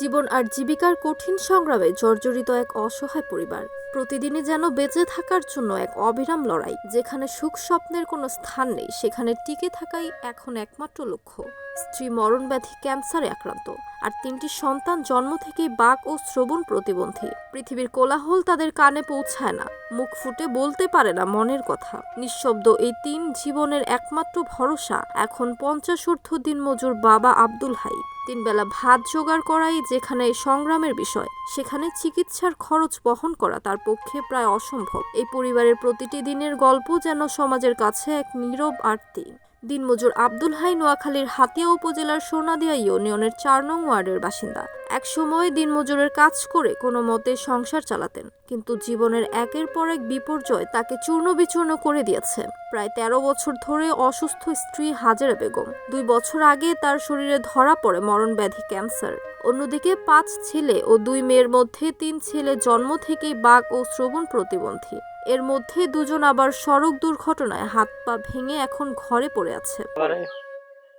জীবন আর জীবিকার কঠিন সংগ্রামে জর্জরিত এক অসহায় পরিবার। প্রতিদিনই যেন বেঁচে থাকার জন্য এক অবিরাম লড়াই, যেখানে সুখ স্বপ্নের কোনো স্থান নেই, সেখানে টিকে থাকাই এখন একমাত্র লক্ষ্য। স্ত্রী মরণ ব্যাধি ক্যান্সারে আক্রান্ত। আর তিনটি সন্তান জন্ম থেকেই বাক ও শ্রবণ প্রতিবন্ধী। পৃথিবীর কোলাহল তাদের কানে পৌঁছায় না। মুখ ফুটে বলতে পারে না মনের কথা। নিঃশব্দ এই তিন জীবনের একমাত্র ভরসা এখন পঞ্চাশ ঊর্ধ্ব দিনমজুর বাবা আব্দুল হাই। তিনবেলা ভাত জোগাড় করাই যেখানে সংগ্রামের বিষয়, সেখানে চিকিৎসার খরচ বহন করা তার পক্ষে প্রায় অসম্ভব। এই পরিবারের প্রতিটি দিনের গল্প যেন সমাজের কাছে এক নীরব আরতি। দিনমজুর আব্দুল হাই নোয়াখালীর হাতিয়া উপজেলার সোনাদিয়া ইউনিয়নের চার নং ওয়ার্ডের বাসিন্দা। এক সময় দিনমজুরের কাজ করে কোনো মতে সংসার চালাতেন, কিন্তু জীবনের একের পর এক বিপর্যয় তাকে চূর্ণ বিচূর্ণ করে দিয়েছে। প্রায় তেরো বছর ধরে অসুস্থ স্ত্রী হাজেরা বেগম। দুই বছর আগে তার শরীরে ধরা পড়ে মরণ ব্যাধি ক্যান্সার। অন্যদিকে পাঁচ ছেলে ও দুই মেয়ের মধ্যে তিন ছেলে জন্ম থেকেই বাঘ ও শ্রবণ প্রতিবন্ধী। এর মধ্যে দুজন আবার সড়ক দুর্ঘটনায় হাত পা ভেঙে এখন ঘরে পড়ে আছে।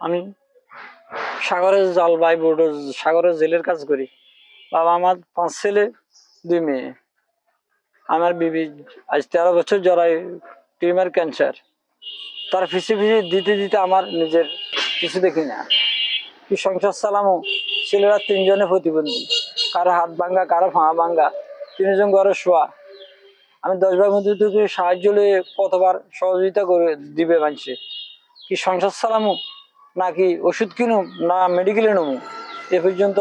আমি সাগরের জলবায়ু বোর্ড, সাগরের জেলের কাজ করি। বাবা আমার পাঁচ ছেলে, দুই মেয়ে। আমার বিবি আজ তেরো বছর জড়াই টিউমার ক্যান্সার। তার ফিসে ফিসে দিতে দিতে আমার নিজের কিছু দেখি না। কি সংসার সালামও ছেলেরা তিনজনে প্রতিবন্ধী। কারও হাত ভাঙ্গা, কারও পা ভাঙ্গা। তিনজন ঘরে শোয়া। আমি দশ ভাগের মধ্যে থেকে সাহায্য হলে কতবার সহযোগিতা করে দিবে মানছে? কি সংসার চালামু? নাকি ওষুধ কিনুম? না মেডিকেলে নেব এ পর্যন্ত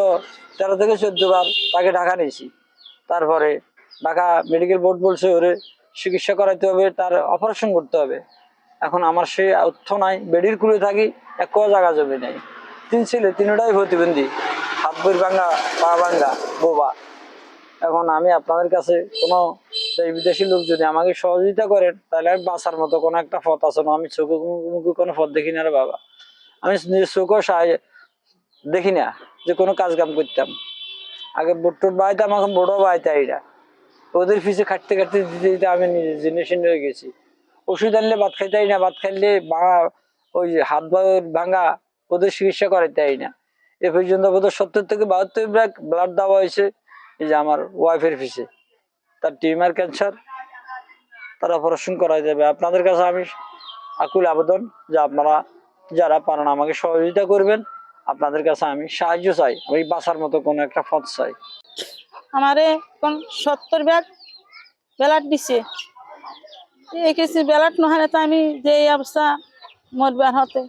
তেরো থেকে চোদ্দ বার তাকে ঢাকা নিয়েছি। তারপরে ঢাকা মেডিকেল বোর্ড বলছে ওরে চিকিৎসা করাইতে হবে, তার অপারেশন করতে হবে। এখন আমার সেই অর্থ নাই, বেডির কুলে থাকি, এক জায়গা জমি নেই। তিন ছেলে, তিনটাই প্রতিবন্ধী, হাত বই ভাঙ্গা পা ভাঙ্গা বোবা। এখন আমি আপনাদের কাছে কোনো দেশ বিদেশি লোক যদি আমাকে সহযোগিতা করেন তাহলে আমি বাঁচার মতো কোনো একটা পথ আছে না। আমি চোখে মুখে কোনো পথ দেখি না রে বাবা। আমি নিজের চোখও সাহায্য দেখি না যে কোনো কাজ কাম করতাম। আগে বুট্টুর বাড়িতাম এখন বড় বাড়িতে এইটা ওদের ফিসে খাটতে খাটতে দিতে দিতে আমি নিজে জিনিস হয়ে গেছি। ওষুধ আনলে ভাত খাইতেই না, ভাত খাইলে ভাঙা ওই হাত ভাঙা, ওদের চিকিৎসা করাইতেই না। এ পর্যন্ত বোধ সত্তর থেকে বাহাত্তর ব্লাড দেওয়া হয়েছে এই যে আমার ওয়াইফের ফিসে তার টিউমার ক্যান্সার, তার অপারেশন করা যাবে আপনাদের কাছে আমি আকুল আবেদন যে আপনারা যারা পারেন আমাকে সহযোগিতা করবেন। আপনাদের কাছে আমি সাহায্য চাই, আমি বাঁচার মতো কোনো একটা পথ চাই। আমারে এখন সত্তর ব্যাগ ব্যালাট দিছে। এঁকেছি ব্যালাট নহলে তো আমি যে এই অবস্থা মরবার হতে।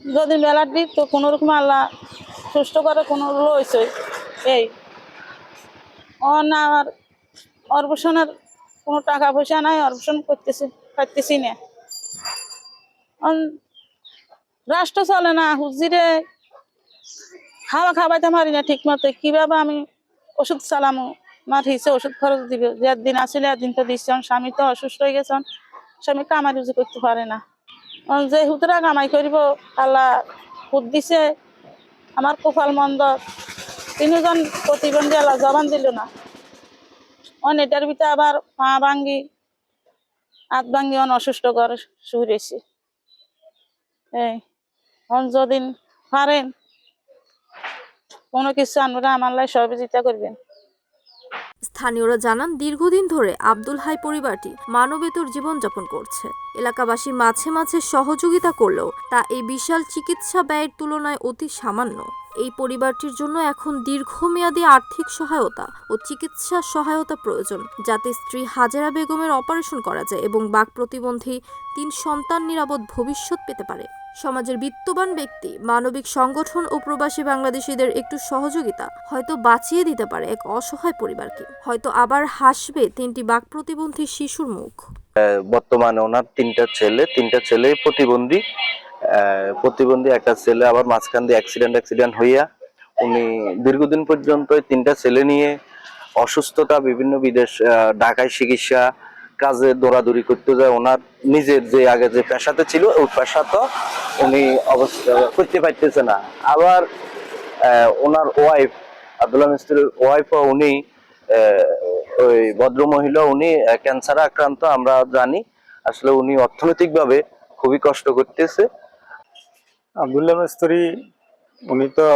যদি ব্যালাট দিই তো কোনো রকম আল্লাহ সুস্থ করে, কোনো রয়েছে এই। ও না আমার অর্পণের কোনো টাকা পয়সা নাই অর্পণ করতেছি পারতেছি না। রাষ্ট্র চলে না, হুজিরে খাওয়া খাওয়াইতে পারি না ঠিক মতো কীভাবে আমি ওষুধ চালামো? আমার হিসে ওষুধ খরচ দিবে। যে দিন আসলে দিন তো দিচ্ছে। স্বামী তো অসুস্থ হয়ে গেছেন স্বামী কামাই রুজি করতে পারে না। যে হুতরা কামাই করিব, আল্লাহ সুদ দিছে। আমার কপাল মন্দ। তিনজন প্রতিবন্ধী আল্লাহ জবান দিল না। অন এটার ভিতরে আবার পা ভাঙ্গি, হাত ভাঙ্গি, অন অসুস্থ করে শুয়েছি এই, অন যদিন পারেন, কোনো কিছু আনবে আমার লাই সহযোগিতা করবেন। স্থানীয়রা জানান, দীর্ঘদিন ধরে আব্দুল হাই পরিবারটি মানবেতর জীবনযাপন করছে। এলাকাবাসী মাঝে মাঝে সহযোগিতা করলেও তা এই বিশাল চিকিৎসা ব্যয়ের তুলনায় অতি সামান্য। এই পরিবারটির জন্য এখন দীর্ঘমেয়াদী আর্থিক সহায়তা ও চিকিৎসা সহায়তা প্রয়োজন, যাতে স্ত্রী হাজেরা বেগমের অপারেশন করা যায় এবং বাক প্রতিবন্ধী তিন সন্তান নিরাপদ ভবিষ্যৎ পেতে পারে। সমাজের বিত্তবান ব্যক্তি, মানবিক সংগঠন ও প্রবাসী বাংলাদেশিদের একটু সহযোগিতা হয়তো বাঁচিয়ে দিতে পারে এক অসহায় পরিবারকে। হয়তো আবার হাসবে তিনটি বাক প্রতিবন্ধী শিশুর মুখ। বর্তমানে ওনার তিনটা ছেলে তিনটা ছেলে প্রতিবন্ধী। প্রতিবন্ধী একটা ছেলে আবার মাঝখান দিয়ে অ্যাক্সিডেন্ট অ্যাক্সিডেন্ট হইয়া উনি দীর্ঘদিন পর্যন্ত তিনটা ছেলে নিয়ে অসুস্থতা, বিভিন্ন বিদেশ ঢাকায় চিকিৎসা কাজে দৌড়াদৌড়ি করতে যায়, ওনার নিজের যে আগে যে পেশাতে ছিল, ওই পেশা তো উনি অবস্থা করতে পারতেছে না। আবার ওনার ওয়াইফ আব্দুল্লাহ মিস্ত্রির ওয়াইফও উনি ওই ভদ্র মহিলা উনি ক্যান্সারে আক্রান্ত, আমরা জানি। আসলে উনি অর্থনৈতিকভাবে খুবই কষ্ট করতেছে। আবদুল্লাহ মিস্ত্রি, উনি তো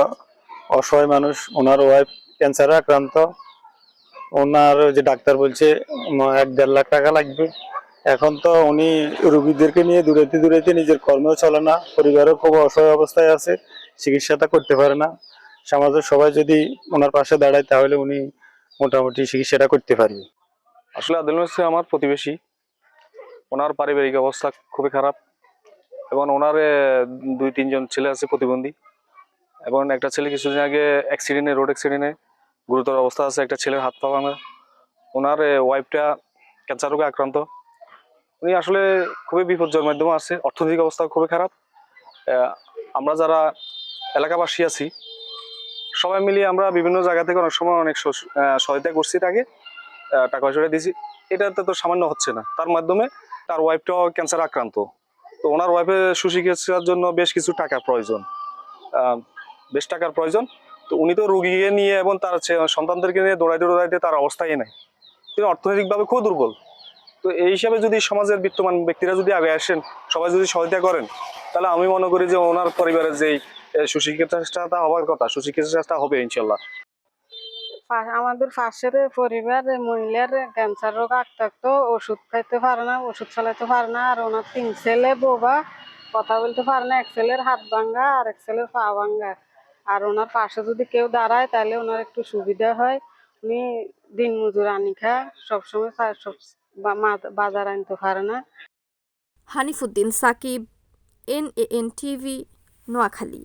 অসহায় মানুষ, ওনার ওয়াইফ ক্যান্সারে আক্রান্ত। ওনার যে ডাক্তার বলছে এক দেড় লাখ টাকা লাগবে। এখন তো উনি রুগীদেরকে নিয়ে দূরেতে দূরেতে নিজের কর্মেও চলে না, পরিবারও খুব অসহায় অবস্থায় আছে চিকিৎসাটা করতে পারে না। সমাজের সবাই যদি ওনার পাশে দাঁড়ায়, তাহলে উনি মোটামুটি চিকিৎসাটা করতে পারবে। আসলে আদিল হচ্ছে আমার প্রতিবেশী। ওনার পারিবারিক অবস্থা খুবই খারাপ। এবং ওনার দুই তিনজন ছেলে আছে প্রতিবন্ধী। এবং একটা ছেলে কিছুদিন আগে অ্যাক্সিডেন্টে রোড অ্যাক্সিডেন্টে গুরুতর অবস্থা আছে, একটা ছেলের হাত পা ভাঙা। ওনার ওয়াইফটা ক্যান্সার রোগে আক্রান্ত। উনি আসলে খুবই বিপর্যয়ের মাধ্যমে আছে অর্থনৈতিক অবস্থা খুবই খারাপ। আমরা যারা এলাকাবাসী আছি, সবাই মিলিয়ে আমরা বিভিন্ন জায়গা থেকে অনেক সময় অনেক সহায়তা করছি তাকে। টাকা পয়সাটা দিয়েছি। এটাতে তো সামান্য হচ্ছে না। তার মাধ্যমে তার ওয়াইফটাও ক্যান্সার আক্রান্ত। তো ওনার ওয়াইফের সুচিকিৎসার জন্য বেশ কিছু টাকা প্রয়োজন। বেশ টাকার প্রয়োজন। তো উনি তো রুগীকে নিয়ে এবং তার সন্তানদেরকে নিয়ে দৌড়াইতে দৌড়াইতে তার অবস্থাই নাই। তিনি অর্থনৈতিকভাবে খুব দুর্বল। তো এই হিসাবে যদি সমাজের বিত্তমান ব্যক্তিরা যদি আগে আসেন, সবাই যদি সহায়তা করেন, তাহলে আমি মনে করি যে ওনার পরিবারের যেই সুচিকিৎসাটা হওয়ার কথা সুচিকিৎসাটা হবে ইনশাল্লাহ আমাদের পাশের পরিবার, মহিলার ক্যান্সার রোগ আক্রান্ত ওষুধ খাইতে পারে না, ওষুধ চালাইতে পারে না, আর ওনার তিন ছেলে বোবা কথা বলতে পারে না, এক ছেলের হাত ভাঙ্গা, আর এক ছেলের পা ভাঙ্গা। আর ওনার পাশে যদি কেউ দাঁড়ায়, তাহলে ওনার একটু সুবিধা হয়। উনি দিন মজুর আনি খা সবসময় সব বাজার আনতে পারে না। Hanifuddin Sakib N A N TV, Noakhali.